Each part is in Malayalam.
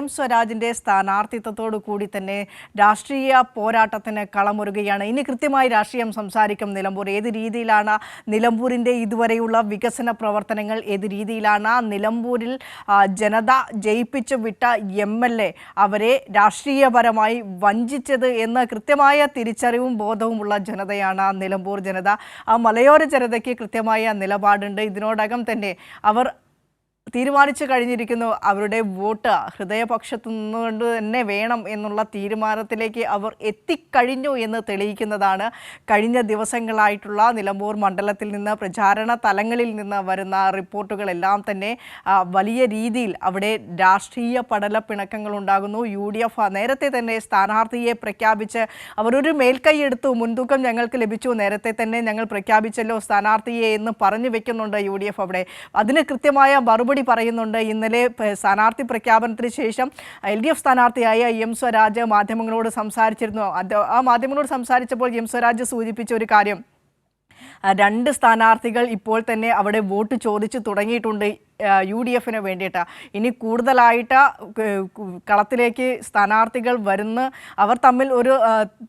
എം സ്വരാജിന്റെ സ്ഥാനാർത്ഥിത്വത്തോടു കൂടി തന്നെ രാഷ്ട്രീയ പോരാട്ടത്തിന് കളമൊരുകയാണ്. ഇനി കൃത്യമായി രാഷ്ട്രീയം സംസാരിക്കും നിലമ്പൂർ. ഏത് രീതിയിലാണ് നിലമ്പൂരിന്റെ ഇതുവരെയുള്ള വികസന പ്രവർത്തനങ്ങൾ? ഏത് രീതിയിലാണ് നിലമ്പൂരിൽ ജനത ജയിപ്പിച്ചു വിട്ട എം എൽ എ അവരെ രാഷ്ട്രീയപരമായി വഞ്ചിച്ചത് എന്ന് കൃത്യമായ തിരിച്ചറിവും ബോധവുമുള്ള ജനതയാണ് നിലമ്പൂർ ജനത. ആ മലയോര ജനതയ്ക്ക് കൃത്യമായ നിലപാടുണ്ട്. ഇതിനോടകം തന്നെ അവർ തീരുമാനിച്ചു കഴിഞ്ഞിരിക്കുന്നു. അവരുടെ വോട്ട് ഹൃദയപക്ഷത്തു നിന്നുകൊണ്ട് തന്നെ വേണം എന്നുള്ള തീരുമാനത്തിലേക്ക് അവർ എത്തിക്കഴിഞ്ഞു എന്ന് തെളിയിക്കുന്നതാണ് കഴിഞ്ഞ ദിവസങ്ങളായിട്ടുള്ള നിലമ്പൂർ മണ്ഡലത്തിൽ നിന്ന് പ്രചാരണ തലങ്ങളിൽ നിന്ന് വരുന്ന റിപ്പോർട്ടുകളെല്ലാം തന്നെ വലിയ രീതിയിൽ അവിടെ രാഷ്ട്രീയ പടലപ്പിണക്കങ്ങൾ ഉണ്ടാകുന്നു. യു ഡി എഫ് നേരത്തെ തന്നെ സ്ഥാനാർത്ഥിയെ പ്രഖ്യാപിച്ച് അവരൊരു മേൽക്കൈ എടുത്തു. മുൻതൂക്കം ഞങ്ങൾക്ക് ലഭിച്ചു. നേരത്തെ തന്നെ ഞങ്ങൾ പ്രഖ്യാപിച്ചല്ലോ സ്ഥാനാർത്ഥിയെ എന്ന് പറഞ്ഞു വെക്കുന്നുണ്ട് യു അവിടെ. അതിന് കൃത്യമായ മറുപടി പറയുന്നുണ്ട്. ഇന്നലെ സ്ഥാനാർത്ഥി പ്രഖ്യാപനത്തിന് ശേഷം എൽ ഡി എഫ് സ്ഥാനാർത്ഥിയായ എം സ്വരാജ് മാധ്യമങ്ങളോട് സംസാരിച്ചിരുന്നു. ആ മാധ്യമങ്ങളോട് സംസാരിച്ചപ്പോൾ എം സ്വരാജ് സൂചിപ്പിച്ച ഒരു കാര്യം. രണ്ട് സ്ഥാനാർത്ഥികൾ ഇപ്പോൾ തന്നെ അവിടെ വോട്ട് ചോദിച്ചു തുടങ്ങിയിട്ടുണ്ട്. യു ഡി എഫിന് വേണ്ടിയിട്ട്. ഇനി കൂടുതലായിട്ട് കളത്തിലേക്ക് സ്ഥാനാർത്ഥികൾ വരുന്ന അവർ തമ്മിൽ ഒരു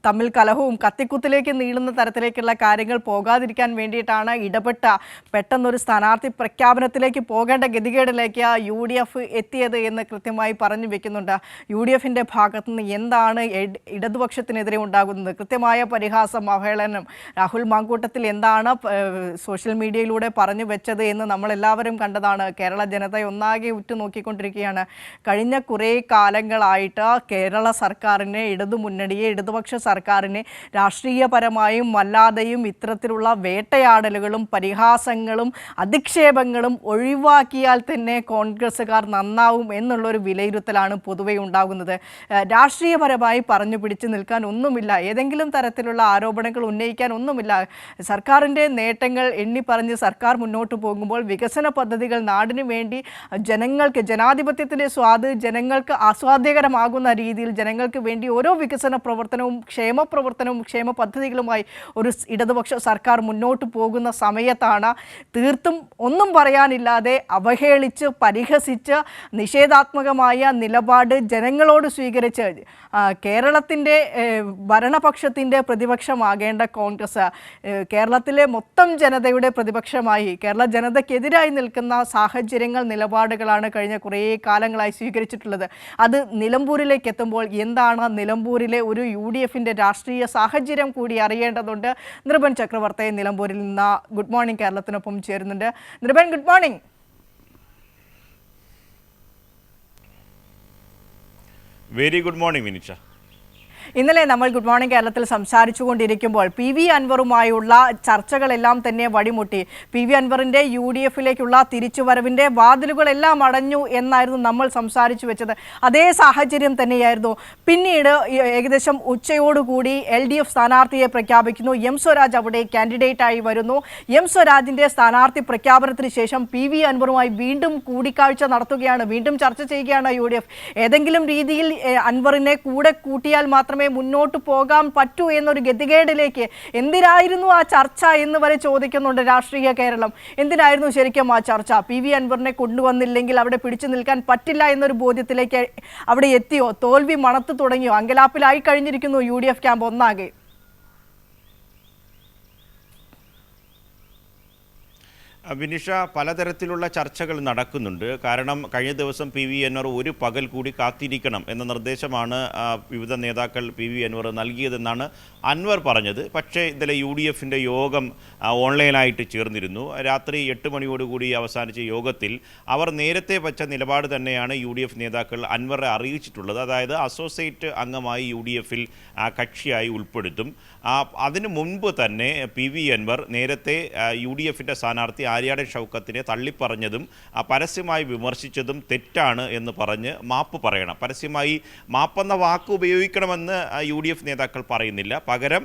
തമ്മിൽ കലഹവും കത്തിക്കുത്തിലേക്ക് നീളുന്ന തരത്തിലേക്കുള്ള കാര്യങ്ങൾ പോകാതിരിക്കാൻ വേണ്ടിയിട്ടാണ് ഇടപെട്ട പെട്ടെന്നൊരു സ്ഥാനാർത്ഥി പ്രഖ്യാപനത്തിലേക്ക് പോകേണ്ട ഗതികേടിലേക്ക് യു ഡി എഫ് എത്തിയത് എന്ന് കൃത്യമായി പറഞ്ഞു വെക്കുന്നുണ്ട്. യു ഡി എഫിന്റെ ഭാഗത്തു നിന്ന് എന്താണ് ഇടതുപക്ഷത്തിനെതിരെ ഉണ്ടാകുന്നത്? കൃത്യമായ പരിഹാസം അവഹേളനം. രാഹുൽ മാങ്കൂട്ടത്തിൽ എന്താണ് സോഷ്യൽ മീഡിയയിലൂടെ പറഞ്ഞു വെച്ചത് എന്ന് നമ്മളെല്ലാവരും കണ്ടതാണ് കേരള ജനത ഒന്നാകെ ഉറ്റുനോക്കിക്കൊണ്ടിരിക്കുകയാണ്. കഴിഞ്ഞ കുറേ കാലങ്ങളായിട്ട് കേരള സർക്കാരിനെ ഇടതുമുന്നണിയെ ഇടതുപക്ഷ സർക്കാരിനെ രാഷ്ട്രീയപരമായും അല്ലാതെയും ഇത്തരത്തിലുള്ള വേട്ടയാടലുകളും പരിഹാസങ്ങളും അധിക്ഷേപങ്ങളും ഒഴിവാക്കിയാൽ തന്നെ കോൺഗ്രസ്സുകാർ നന്നാവും എന്നുള്ളൊരു വിലയിരുത്തലാണ് പൊതുവെ ഉണ്ടാകുന്നത്. രാഷ്ട്രീയപരമായി പറഞ്ഞു പിടിച്ചു നിൽക്കാൻ ഒന്നുമില്ല. ഏതെങ്കിലും തരത്തിലുള്ള ആരോപണങ്ങൾ ഉന്നയിക്കാൻ ഒന്നുമില്ല. സർക്കാരിന്റെ നേട്ടങ്ങൾ എണ്ണി പറഞ്ഞ് സർക്കാർ മുന്നോട്ട് പോകുമ്പോൾ വികസന പദ്ധതികൾ നാടിനു വേണ്ടി ജനങ്ങൾക്ക് ജനാധിപത്യത്തിന്റെ സ്വാദ് ജനങ്ങൾക്ക് ആസ്വാദ്യകരമാകുന്ന രീതിയിൽ ജനങ്ങൾക്ക് വേണ്ടി ഓരോ വികസന പ്രവർത്തനവും ക്ഷേമ പ്രവർത്തനവും ക്ഷേമ പദ്ധതികളുമായി ഒരു ഇടതുപക്ഷ സർക്കാർ മുന്നോട്ട് പോകുന്ന സമയത്താണ് തീർത്തും ഒന്നും പറയാനില്ലാതെ അവഹേളിച്ച് പരിഹസിച്ച് നിഷേധാത്മകമായ നിലപാട് ജനങ്ങളോട് സ്വീകരിച്ച് കേരളത്തിന്റെ ഭരണപക്ഷത്തിന്റെ പ്രതിപക്ഷമാകേണ്ട കോൺഗ്രസ് കേരളത്തിലെ മൊത്തം ജനതയുടെ പ്രതിപക്ഷമായി കേരള ജനതയ്ക്കെതിരായി നിൽക്കുന്ന സാഹചര്യങ്ങൾ നിലപാടുകളാണ് കഴിഞ്ഞ കുറേ കാലങ്ങളായി സ്വീകരിച്ചിട്ടുള്ളത്. അത് നിലമ്പൂരിലേക്ക് എത്തുമ്പോൾ എന്താണ് നിലമ്പൂരിലെ ഒരു യു ഡി എഫിന്റെ രാഷ്ട്രീയ സാഹചര്യം കൂടി അറിയേണ്ടതുണ്ട്? നിർബൻ ചക്രവർത്തി നിലമ്പൂരിൽ നിന്ന് ഗുഡ് മോർണിംഗ് കേരളത്തിനൊപ്പം ചേരുന്നുണ്ട്. Nirban good morning. Very good morning Vinisha ഇന്നലെ നമ്മൾ ഗുഡ് മോർണിംഗ് കേരളത്തിൽ സംസാരിച്ചുകൊണ്ടിരിക്കുമ്പോൾ പി വി അൻവറുമായുള്ള ചർച്ചകളെല്ലാം തന്നെ വഴിമുട്ടി പി വി അൻവറിന്റെ യു ഡി എഫിലേക്കുള്ള തിരിച്ചുവരവിന്റെ വാതിലുകളെല്ലാം അടഞ്ഞു എന്നായിരുന്നു നമ്മൾ സംസാരിച്ചു വെച്ചത്. അതേ സാഹചര്യം തന്നെയായിരുന്നു. പിന്നീട് ഏകദേശം ഉച്ചയോടുകൂടി എൽ ഡി എഫ് സ്ഥാനാർത്ഥിയെ പ്രഖ്യാപിക്കുന്നു. എം സ്വരാജ് അവിടെ കാൻഡിഡേറ്റ് ആയി വരുന്നു. എം സ്വരാജിന്റെ സ്ഥാനാർത്ഥി പ്രഖ്യാപനത്തിന് ശേഷം പി വി അൻവറുമായി വീണ്ടും കൂടിക്കാഴ്ച നടത്തുകയാണ്. വീണ്ടും ചർച്ച ചെയ്യുകയാണ് യു ഏതെങ്കിലും രീതിയിൽ അൻവറിനെ കൂടെ കൂട്ടിയാൽ മാത്രമേ മുന്നോട്ട് പോകാൻ പറ്റൂ എന്നൊരു ഗതികേടിലേക്ക് എന്തിനായിരുന്നു ആ ചർച്ച എന്ന് വരെ ചോദിക്കുന്നുണ്ട് രാഷ്ട്രീയ കേരളം. എന്തിനായിരുന്നു ശരിക്കും ആ ചർച്ച? പി വി അൻവറിനെ കൊണ്ടുവന്നില്ലെങ്കിൽ അവിടെ പിടിച്ചു നിൽക്കാൻ പറ്റില്ല എന്നൊരു ബോധ്യത്തിലേക്ക് അവിടെ എത്തിയോ? തോൽവി മണത്ത് തുടങ്ങിയോ? അങ്കലാപ്പിലായി കഴിഞ്ഞിരിക്കുന്നു യു ഡി എഫ് ക്യാമ്പ് ഒന്നാകെ. വിനിഷ പലതരത്തിലുള്ള ചർച്ചകൾ നടക്കുന്നുണ്ട്. കാരണം കഴിഞ്ഞ ദിവസം പി വി അൻവർ ഒരു പകൽ കൂടി കാത്തിരിക്കണം എന്ന നിർദ്ദേശമാണ് വിവിധ നേതാക്കൾ പി വി അൻവർ നൽകിയതെന്നാണ് അൻവർ പറഞ്ഞത്. പക്ഷേ ഇന്നലെ യു ഡി എഫിന്റെ യോഗം ഓൺലൈനായിട്ട് ചേർന്നിരുന്നു. രാത്രി എട്ട് മണിയോടുകൂടി അവസാനിച്ച യോഗത്തിൽ അവർ നേരത്തെ വച്ച നിലപാട് തന്നെയാണ് യു ഡി എഫ് നേതാക്കൾ അൻവറെ അറിയിച്ചിട്ടുള്ളത്. അതായത് അസോസിയേറ്റ് അംഗമായി യു ഡി എഫിൽ കക്ഷിയായി ഉൾപ്പെടുത്തും. അതിനു മുൻപ് തന്നെ പി വി അൻവർ നേരത്തെ യു ഡി എഫിന്റെ സ്ഥാനാർത്ഥി ആര്യാടൻ ഷൗക്കത്തിനെ തള്ളിപ്പറഞ്ഞതും പരസ്യമായി വിമർശിച്ചതും തെറ്റാണ് എന്ന് പറഞ്ഞ് മാപ്പ് പറയണം. പരസ്യമായി മാപ്പെന്ന വാക്ക് ഉപയോഗിക്കണമെന്ന് യു നേതാക്കൾ പറയുന്നില്ല. പകരം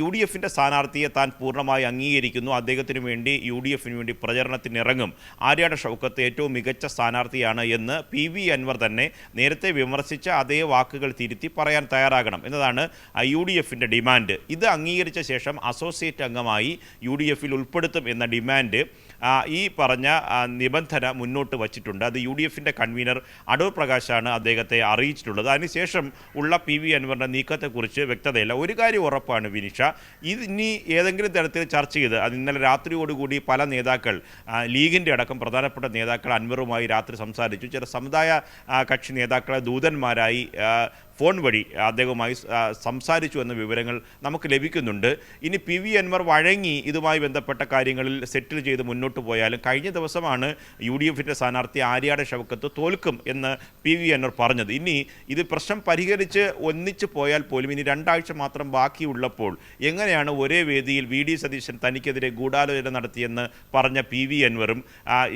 യു ഡി എഫിന്റെ സ്ഥാനാർത്ഥിയെ താൻ പൂർണമായി അംഗീകരിക്കുന്നു. അദ്ദേഹത്തിന് വേണ്ടി യു ഡി എഫിന് വേണ്ടി പ്രചരണത്തിനിറങ്ങും. ആര്യാട ഷൗക്കത്ത് ഏറ്റവും മികച്ച സ്ഥാനാർത്ഥിയാണ് എന്ന് പി വി അൻവർ തന്നെ നേരത്തെ വിമർശിച്ച അതേ വാക്കുകൾ തിരുത്തി പറയാൻ തയ്യാറാകണം എന്നതാണ് യു ഡി എഫിന്റെ ഡിമാൻഡ്. ഇത് അംഗീകരിച്ച ശേഷം അസോസിയേറ്റ് അംഗമായി യു ഡി എഫിൽ ഉൾപ്പെടുത്തും എന്ന ഡിമാൻഡ് ഈ പറഞ്ഞ നിബന്ധന മുന്നോട്ട് വച്ചിട്ടുണ്ട്. അത് യു ഡി എഫിന്റെ കൺവീനർ അടൂർ പ്രകാശാണ് അദ്ദേഹത്തെ അറിയിച്ചിട്ടുള്ളത്. അതിനുശേഷം ഉള്ള പി വി അൻവറിന്റെ നീക്കത്തെക്കുറിച്ച് വ്യക്തതയില്ല. ഒരു കാര്യം ഉറപ്പാണ് വിനിഷ ഇത് ഇനി ഏതെങ്കിലും തരത്തിൽ ചർച്ച ചെയ്ത് അത് ഇന്നലെ രാത്രിയോടുകൂടി പല നേതാക്കൾ ലീഗിന്റെ അടക്കം പ്രധാനപ്പെട്ട നേതാക്കൾ അൻവറുമായി രാത്രി സംസാരിച്ചു. ചില സമുദായ കക്ഷി നേതാക്കളെ ദൂതന്മാരായി ഫോൺ വഴി അദ്ദേഹവുമായി സംസാരിച്ചു എന്ന വിവരങ്ങൾ നമുക്ക് ലഭിക്കുന്നുണ്ട്. ഇനി പി വി അൻവർ വഴങ്ങി ഇതുമായി ബന്ധപ്പെട്ട കാര്യങ്ങളിൽ സെറ്റിൽ ചെയ്ത് മുന്നോട്ട് പോയാലും കഴിഞ്ഞ ദിവസമാണ് യു ഡി എഫിന്റെ സ്ഥാനാർത്ഥി ആര്യാടെ ഷവക്കത്ത് തോൽക്കും എന്ന് പി വി അൻവർ പറഞ്ഞത്. ഇനി ഇത് പ്രശ്നം പരിഹരിച്ച് ഒന്നിച്ച് പോയാൽ പോലും ഇനി രണ്ടാഴ്ച മാത്രം ബാക്കിയുള്ളപ്പോൾ എങ്ങനെയാണ് ഒരേ വേദിയിൽ വി ഡി സതീശൻ തനിക്കെതിരെ ഗൂഢാലോചന നടത്തിയെന്ന് പറഞ്ഞ പി വി അൻവറും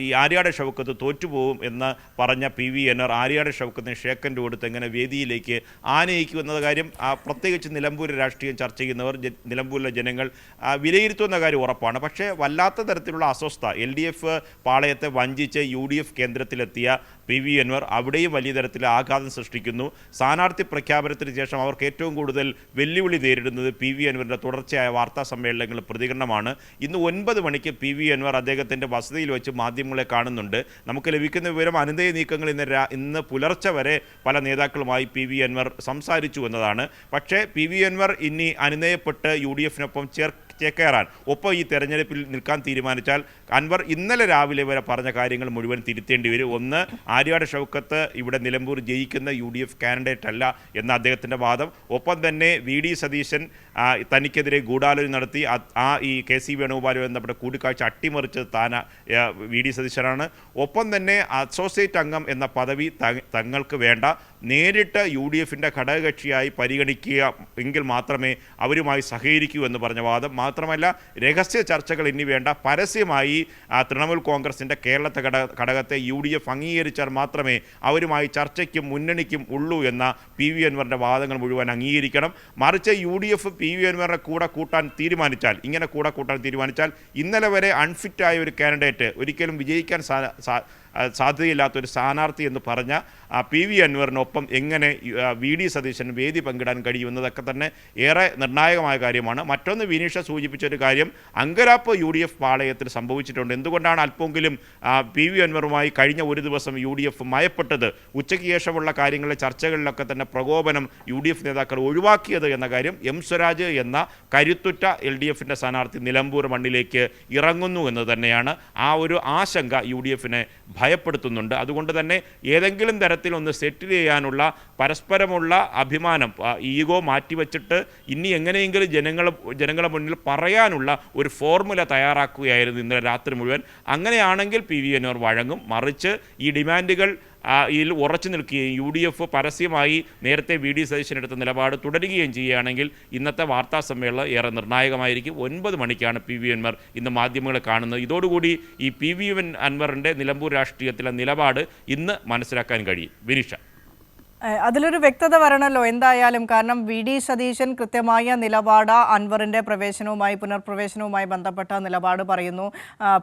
ഈ ആര്യാടെ ഷവക്കത്ത് തോറ്റുപോകും എന്ന് പറഞ്ഞ പി വി അൻവർ ആര്യാടെ ഷവക്കത്തിന് ഷേക്കൻഡ് കൊടുത്ത് എങ്ങനെ വേദിയിലേക്ക് ആനയിക്കും എന്ന കാര്യം പ്രത്യേകിച്ച് നിലമ്പൂർ രാഷ്ട്രീയം ചർച്ച ചെയ്യുന്നവർ നിലമ്പൂരിലെ ജനങ്ങൾ വിലയിരുത്തുന്ന കാര്യം ഉറപ്പാണ്. പക്ഷേ വല്ലാത്ത തരത്തിലുള്ള അസ്വസ്ഥ. എൽ ഡി എഫ് പാളയത്തെ വഞ്ചിച്ച് യു ഡി എഫ് കേന്ദ്രത്തിലെത്തിയ പി വി അൻവർ അവിടെയും വലിയ തരത്തിൽ ആഘാതം സൃഷ്ടിക്കുന്നു. സ്ഥാനാർത്ഥി പ്രഖ്യാപനത്തിന് ശേഷം അവർക്ക് ഏറ്റവും കൂടുതൽ വെല്ലുവിളി നേരിടുന്നത് പി വി അൻവറിന്റെ തുടർച്ചയായ വാർത്താ സമ്മേളനങ്ങൾ പ്രതികരണമാണ്. ഇന്ന് ഒൻപത് മണിക്ക് പി വി അൻവർ അദ്ദേഹത്തിന്റെ വസതിയിൽ വെച്ച് മാധ്യമങ്ങളെ കാണുന്നുണ്ട്. നമുക്ക് ലഭിക്കുന്ന വിവരം അനുദയ നീക്കങ്ങൾ ഇന്ന് ഇന്ന് പുലർച്ചെ വരെ പല നേതാക്കളുമായി പി വി അൻവർ സംസാരിച്ചു എന്നതാണ്. പക്ഷേ പി വി അൻവർ ഇനി അനുനയപ്പെട്ട് യു ഡി എഫിനൊപ്പം ചേർ ചേക്കേറാൻ ഒപ്പം ഈ തെരഞ്ഞെടുപ്പിൽ നിൽക്കാൻ തീരുമാനിച്ചാൽ അൻവർ ഇന്നലെ രാവിലെ വരെ പറഞ്ഞ കാര്യങ്ങൾ മുഴുവൻ തിരുത്തേണ്ടി വരും. ഒന്ന് ആര്യാട് ഷൗക്കത്ത് ഇവിടെ നിലമ്പൂർ ജയിക്കുന്ന യു ഡി എഫ് കാൻഡിഡേറ്റ് അല്ല എന്ന അദ്ദേഹത്തിന്റെ വാദം. ഒപ്പം തന്നെ വി ഡി സതീശൻ തനിക്കെതിരെ ഗൂഢാലോചന നടത്തി. ആ- ഈ കെ സി വേണുഗോപാലുമായി ബന്ധപ്പെട്ട കൂടിക്കാഴ്ച അട്ടിമറിച്ചത് താന വി ഡി സതീശനാണ്. ഒപ്പം തന്നെ അസോസിയേറ്റ് അംഗം എന്ന പദവി തങ്ങൾക്ക് വേണ്ട. നേരിട്ട് യു ഡി എഫിന്റെ ഘടകകക്ഷിയായി പരിഗണിക്കുക എങ്കിൽ മാത്രമേ അവരുമായി സഹകരിക്കൂ എന്ന് പറഞ്ഞ വാദം. മാത്രമല്ല രഹസ്യ ചർച്ചകൾ ഇനി വേണ്ട. പരസ്യമായി തൃണമൂൽ കോൺഗ്രസിന്റെ കേരളത്തെ ഘടക ഘടകത്തെ യു ഡി എഫ് അംഗീകരിച്ചാൽ മാത്രമേ അവരുമായി ചർച്ചയ്ക്കും മുന്നണിക്കും ഉള്ളൂ എന്ന പി വി അൻവറിന്റെ വാദങ്ങൾ മുഴുവൻ അംഗീകരിക്കണം. മറിച്ച് U D F P V അൻവറിനെ കൂടെ കൂട്ടാൻ തീരുമാനിച്ചാൽ ഇങ്ങനെ കൂടെ കൂട്ടാൻ തീരുമാനിച്ചാൽ ഇന്നലെ വരെ അൺഫിറ്റായ ഒരു കാൻഡിഡേറ്റ് ഒരിക്കലും വിജയിക്കാൻ സാ- സാധ്യതയില്ലാത്ത ഒരു സ്ഥാനാർത്ഥി എന്ന് പറഞ്ഞ ആ, പി വി അൻവറിനൊപ്പം എങ്ങനെ വി ഡി സതീശൻ വേദി പങ്കിടാൻ കഴിയുമെന്നതൊക്കെ തന്നെ ഏറെ നിർണായകമായ കാര്യമാണ്. മറ്റൊന്ന് വിനീഷ സൂചിപ്പിച്ച ഒരു കാര്യം അങ്കരാപ്പ് യു ഡി എഫ് പാളയത്തിൽ സംഭവിച്ചിട്ടുണ്ട്. എന്തുകൊണ്ടാണ് അല്പമെങ്കിലും പി വി അൻവറുമായി കഴിഞ്ഞ ഒരു ദിവസം യു ഡി എഫ് മയപ്പെട്ടത്? ഉച്ചയ്ക്ക് ശേഷമുള്ള കാര്യങ്ങളിലെ ചർച്ചകളിലൊക്കെ തന്നെ പ്രകോപനം യു ഡി എഫ് നേതാക്കൾ ഒഴിവാക്കിയത് എന്ന കാര്യം എം സ്വരാജ് എന്ന കരുത്തുറ്റ എൽ ഡി എഫിന്റെ സ്ഥാനാർത്ഥി നിലമ്പൂർ മണ്ണിലേക്ക് ഇറങ്ങുന്നു എന്ന് തന്നെയാണ് ആ ഒരു ആശങ്ക യു ഡി എഫിനെ ഭയപ്പെടുത്തുന്നുണ്ട്. അതുകൊണ്ട് തന്നെ ഏതെങ്കിലും തരത്തിൽ ഒന്ന് സെറ്റിൽ ചെയ്യാനുള്ള പരസ്പരമുള്ള അഭിമാനം ഈഗോ മാറ്റിവെച്ചിട്ട് ഇനി എങ്ങനെയെങ്കിലും ജനങ്ങൾ ജനങ്ങളെ മുന്നിൽ പറയാനുള്ള ഒരു ഫോർമുല തയ്യാറാക്കുകയായിരുന്നു ഇന്നലെ രാത്രി മുഴുവൻ. അങ്ങനെയാണെങ്കിൽ പി വി എന്നോർ വഴങ്ങും. മറിച്ച് ഈ ഡിമാൻഡുകൾ ഇതിൽ ഉറച്ചു നിൽക്കുകയും യു ഡി എഫ് പരസ്യമായി നേരത്തെ വി ഡി സതീശൻ എടുത്ത നിലപാട് തുടരുകയും ചെയ്യുകയാണെങ്കിൽ ഇന്നത്തെ വാർത്താ സമ്മേളനം ഏറെ നിർണായകമായിരിക്കും. ഒൻപത് മണിക്കാണ് പി വി അൻവർ ഇന്ന് മാധ്യമങ്ങളെ കാണുന്നത്. ഇതോടുകൂടി ഈ പി വി എൻ അൻവറിന്റെ നിലമ്പൂർ രാഷ്ട്രീയത്തിലെ നിലപാട് ഇന്ന് മനസ്സിലാക്കാൻ കഴിയും. വിനിഷ. അതിലൊരു വ്യക്തത വരണല്ലോ എന്തായാലും. കാരണം വി ഡി സതീശൻ കൃത്യമായ നിലപാട് അൻവറിന്റെ പ്രവേശനവുമായി പുനർപ്രവേശനവുമായി ബന്ധപ്പെട്ട നിലപാട് പറയുന്നു.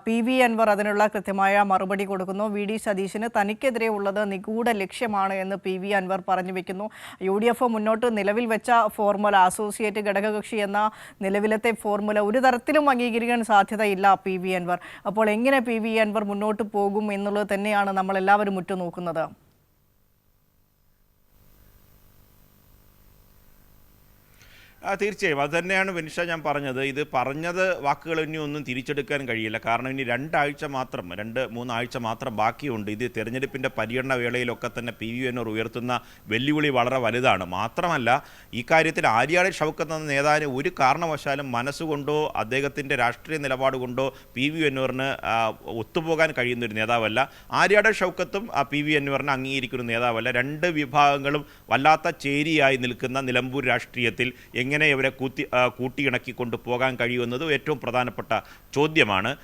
പി വി അൻവർ അതിനുള്ള കൃത്യമായ മറുപടി കൊടുക്കുന്നു. വി ഡി സതീശന് തനിക്കെതിരെ ഉള്ളത് നിഗൂഢ ലക്ഷ്യമാണ് എന്ന് പി വി അൻവർ പറഞ്ഞു വെക്കുന്നു. യു ഡി എഫ് മുന്നോട്ട് നിലവിൽ വെച്ച ഫോർമുല അസോസിയേറ്റ് ഘടകകക്ഷി എന്ന നിലവിലത്തെ ഫോർമുല ഒരു തരത്തിലും അംഗീകരിക്കാൻ സാധ്യതയില്ല പി വി അൻവർ. അപ്പോൾ എങ്ങനെ പി വി അൻവർ മുന്നോട്ട് പോകും എന്നുള്ളത് തന്നെയാണ് നമ്മൾ എല്ലാവരും ഉറ്റുനോക്കുന്നത്. തീർച്ചയായും. അത് തന്നെയാണ് വിനിഷ ഞാൻ പറഞ്ഞത്. ഇത് പറഞ്ഞത് വാക്കുകൾ ഇനി ഒന്നും തിരിച്ചെടുക്കാൻ കഴിയില്ല. കാരണം ഇനി രണ്ടാഴ്ച മാത്രം രണ്ട് മൂന്നാഴ്ച മാത്രം ബാക്കിയുണ്ട്. ഇത് തിരഞ്ഞെടുപ്പിന്റെ പര്യടന വേളയിലൊക്കെ തന്നെ പി വി എന്നോർ ഉയർത്തുന്ന വെല്ലുവിളി വളരെ വലുതാണ്. മാത്രമല്ല ഈ കാര്യത്തിൽ ആര്യാട് ഷൗക്കത്ത് എന്ന നേതാവിന് ഒരു കാരണവശാലും മനസ്സുകൊണ്ടോ അദ്ദേഹത്തിന്റെ രാഷ്ട്രീയ നിലപാട് കൊണ്ടോ പി വി എന്നൂറിന് ഒത്തുപോകാൻ കഴിയുന്ന ഒരു നേതാവല്ല. ആര്യാടെ ഷൗക്കത്തും ആ പി വി എന്നൂറിനെ അംഗീകരിക്കുന്ന നേതാവല്ല. രണ്ട് വിഭാഗങ്ങളും വല്ലാത്ത ചേരിയായി നിൽക്കുന്ന നിലമ്പൂർ രാഷ്ട്രീയത്തിൽ എങ്ങനെ ഇവരെ കൂത്തി കൂട്ടിയിണക്കിക്കൊണ്ട് പോകാൻ കഴിയുമെന്നത് ഏറ്റവും പ്രധാനപ്പെട്ട ചോദ്യമാണ്.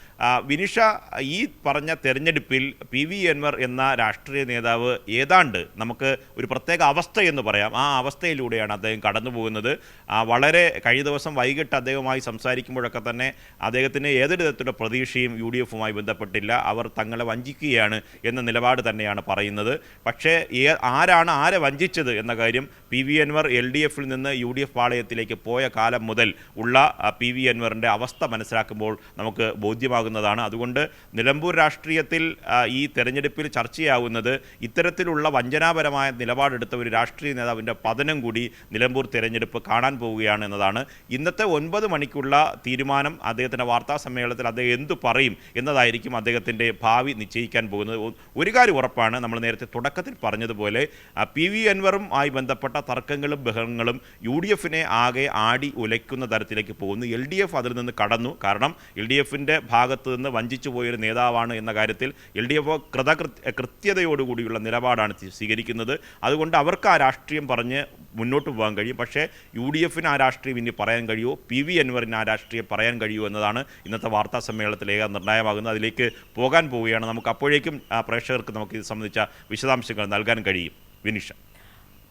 വിനിഷ ഈ പറഞ്ഞ തെരഞ്ഞെടുപ്പിൽ പി വി എൻവർ എന്ന രാഷ്ട്രീയ നേതാവ് ഏതാണ്ട് നമുക്ക് ഒരു പ്രത്യേക അവസ്ഥ എന്ന് പറയാം. ആ അവസ്ഥയിലൂടെയാണ് അദ്ദേഹം കടന്നു പോകുന്നത് വളരെ കഴിഞ്ഞ ദിവസം വൈകിട്ട് അദ്ദേഹവുമായി സംസാരിക്കുമ്പോഴൊക്കെ തന്നെ അദ്ദേഹത്തിന് ഏതൊരു തരത്തിലുള്ള പ്രതീക്ഷയും യു ഡി എഫുമായി ബന്ധപ്പെട്ടില്ല. അവർ തങ്ങളെ വഞ്ചിക്കുകയാണ് എന്ന നിലപാട് തന്നെയാണ് പറയുന്നത്. പക്ഷേ ആരാണ് ആരെ വഞ്ചിച്ചത് എന്ന കാര്യം P V Anvar L D എഫിൽ നിന്ന് യു ഡി എഫ് തരത്തിലേക്ക് പോയ കാലം മുതൽ ഉള്ള ആ, പി. വി. അൻവറിന്റെ അവസ്ഥ മനസ്സിലാക്കുമ്പോൾ നമുക്ക് ബോധ്യമാകുന്നതാണ്. അതുകൊണ്ട് നിലമ്പൂർ രാഷ്ട്രീയത്തിൽ ഈ തെരഞ്ഞെടുപ്പിൽ ചർച്ചയാവുന്നത് ഇത്തരത്തിലുള്ള വഞ്ചനാപരമായ നിലപാടെടുത്ത ഒരു രാഷ്ട്രീയ നേതാവിന്റെ പതനം കൂടി നിലമ്പൂർ തെരഞ്ഞെടുപ്പ് കാണാൻ പോവുകയാണ് എന്നതാണ്. ഇന്നത്തെ ഒൻപത് മണിക്കുള്ള തീരുമാനം അദ്ദേഹത്തിന്റെ വാർത്താ സമ്മേളനത്തിൽ അദ്ദേഹം എന്തു പറയും എന്നതായിരിക്കും അദ്ദേഹത്തിന്റെ ഭാവി നിശ്ചയിക്കാൻ പോകുന്നത്. ഒരു കാര്യം ഉറപ്പാണ് നമ്മൾ നേരത്തെ തുടക്കത്തിൽ പറഞ്ഞതുപോലെ ആ, പി. വി. അൻവറും ആയി ബന്ധപ്പെട്ട തർക്കങ്ങളും ബഹളങ്ങളും യു ഡി എഫിനെ ആകെ ആടി ഉലയ്ക്കുന്ന തരത്തിലേക്ക് പോകുന്നു. എൽ ഡി എഫ് അതിൽ നിന്ന് കടന്നു. കാരണം എൽ ഡി എഫിന്റെ ഭാഗത്ത് നിന്ന് വഞ്ചിച്ചു പോയൊരു നേതാവാണ് എന്ന കാര്യത്തിൽ എൽ ഡി എഫ് കൃതകൃത്യ കൃത്യതയോടുകൂടിയുള്ള നിലപാടാണ് സ്വീ- സ്വീകരിക്കുന്നത്. അതുകൊണ്ട് അവർക്ക് ആ രാഷ്ട്രീയം പറഞ്ഞ് മുന്നോട്ട് പോകാൻ കഴിയും. പക്ഷേ യു ഡി എഫിന് ആ രാഷ്ട്രീയം ഇനി പറയാൻ കഴിയുമോ? പി വി അൻവറിന് ആ രാഷ്ട്രീയം പറയാൻ കഴിയുമോ എന്നതാണ് ഇന്നത്തെ വാർത്താ സമ്മേളനത്തിൽ ഏക നിർണായകമാകുന്നത്. അതിലേക്ക് പോകാൻ പോവുകയാണ്. നമുക്ക് അപ്പോഴേക്കും പ്രേക്ഷകർക്ക് നമുക്ക് ഇത് സംബന്ധിച്ച വിശദാംശങ്ങൾ നൽകാൻ കഴിയും. വിനിഷ.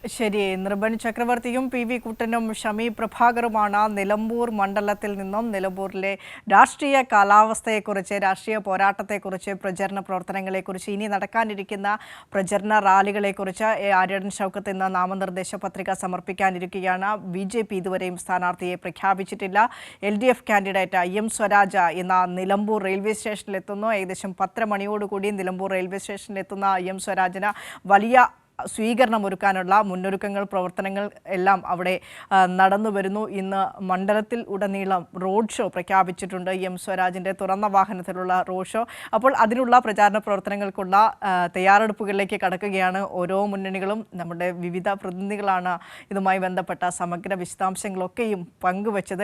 ശരി നിർബൻ ചക്രവർത്തിയും പി വി കുട്ടനും ഷമി പ്രഭാകറുമാണ് നിലമ്പൂർ മണ്ഡലത്തിൽ നിന്നും നിലമ്പൂരിലെ രാഷ്ട്രീയ കാലാവസ്ഥയെക്കുറിച്ച് രാഷ്ട്രീയ പോരാട്ടത്തെക്കുറിച്ച് പ്രചരണ പ്രവർത്തനങ്ങളെക്കുറിച്ച് ഇനി നടക്കാനിരിക്കുന്ന പ്രചരണ റാലികളെക്കുറിച്ച്. ആര്യടൻ ഷൗക്കത്ത് ഇന്ന് നാമനിർദ്ദേശ പത്രിക സമർപ്പിക്കാനിരിക്കുകയാണ് ബി ജെ പി ഇതുവരെയും സ്ഥാനാർത്ഥിയെ പ്രഖ്യാപിച്ചിട്ടില്ല L D F candidate I M Swaraj ഇന്ന് നിലമ്പൂർ റെയിൽവേ സ്റ്റേഷനിലെത്തുന്നു ഏകദേശം പത്തര മണിയോടുകൂടി നിലമ്പൂർ റെയിൽവേ സ്റ്റേഷനിലെത്തുന്ന ഐ എം സ്വരാജിന് വലിയ സ്വീകരണം ഒരുക്കാനുള്ള മുന്നൊരുക്കങ്ങൾ പ്രവർത്തനങ്ങൾ എല്ലാം അവിടെ നടന്നു വരുന്നു. ഇന്ന് മണ്ഡലത്തിൽ ഉടനീളം റോഡ് ഷോ പ്രഖ്യാപിച്ചിട്ടുണ്ട്. എം സ്വരാജിന്റെ തുറന്ന വാഹനത്തിലുള്ള റോഡ് ഷോ. അപ്പോൾ അതിനുള്ള പ്രചാരണ പ്രവർത്തനങ്ങൾക്കുള്ള തയ്യാറെടുപ്പുകളിലേക്ക് കടക്കുകയാണ് ഓരോ മുന്നണികളും. നമ്മുടെ വിവിധ പ്രതിനിധികളാണ് ഇതുമായി ബന്ധപ്പെട്ട സമഗ്ര വിശദാംശങ്ങളൊക്കെയും പങ്കുവച്ചത്.